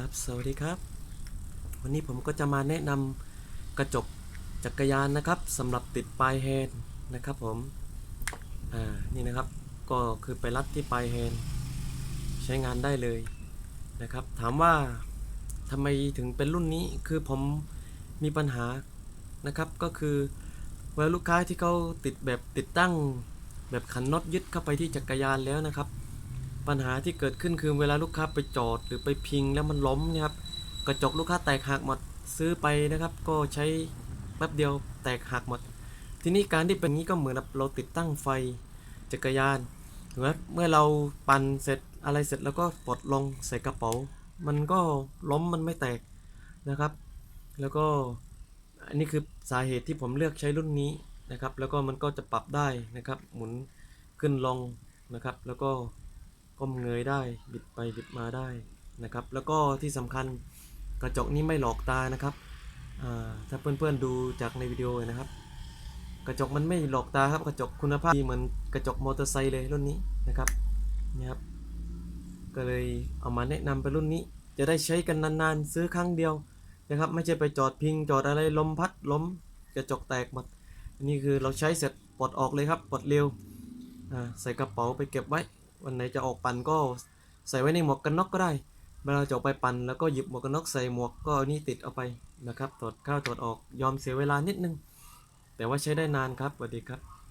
ครับ สวัสดีครับ วันนี้ผมก็จะมาแนะนำกระจกจักรยานนะครับสำหรับติดปลายแฮนด์นะครับผม อ่า นี่นะครับ ก็คือไปรัดที่ปลายแฮนด์ใช้งานได้เลยนะครับ ถามว่าทำไมถึงเป็นรุ่นนี้ คือผมมีปัญหานะครับ ก็คือเวลาลูกค้าที่เขาติดแบบติดตั้งแบบขันน็อตยึดเข้าไปที่จักรยานแล้วนะครับ ปัญหาที่เกิดขึ้นคือเวลาลูกค้าไปจอดหรือไปพิงแล้วมันล้มนี่ยครับกระจกลูกค้าแตกหักหมดซื้อไปนะครับ ก็ใช้แป๊บเดียวแตกหักหมด ทีนี้การที่เป็นงี้ก็เหมือนเราติดตั้งไฟจักรยานหรือว่าเมื่อเราปั่นเสร็จอะไรเสร็จแล้วก็ปลดลงใส่กระเป๋า มันก็ล้มมันไม่แตกนะครับ แล้วก็อันนี้คือสาเหตุที่ผมเลือกใช้รุ่นนี้นะครับ แล้วก็มันก็จะปรับได้นะครับ หมุนขึ้นลงนะครับ แล้วก็ ก้มเงยได้บิดไปบิดมาได้นะครับ แล้วก็ที่สำคัญกระจกนี้ไม่หลอกตานะครับอ่าถ้าเพื่อนๆดูจากในวิดีโอนะครับ กระจกมันไม่หลอกตาครับกระจกคุณภาพดีเหมือนกระจกมอเตอร์ไซค์เลยรุ่นนี้นะครับนี่ครับก็เลยเอามาแนะนำเป็นรุ่นนี้ จะได้ใช้กันนานๆ ซื้อครั้งเดียวนะครับ ไม่ใช่ไปจอดพิงจอดอะไรลมพัดล้มกระจกแตกหมดนนี้คือเราใช้เสร็จปลดออกเลยครับปลดเร็วใส่กระเป๋าไปเก็บไว้ วันไหนจะออกปั่นก็ใส่ไว้ในหมวกกันน็อกก็ได้ เวลาจะออกไปปั่นแล้วก็หยิบหมวกกันน็อกใส่หมวกก็อานี่ติดเอาไปนะครับ ตรวจเข้าตรวจออกยอมเสียเวลานิดนึง แต่ว่าใช้ได้นานครับสวัสดีครับ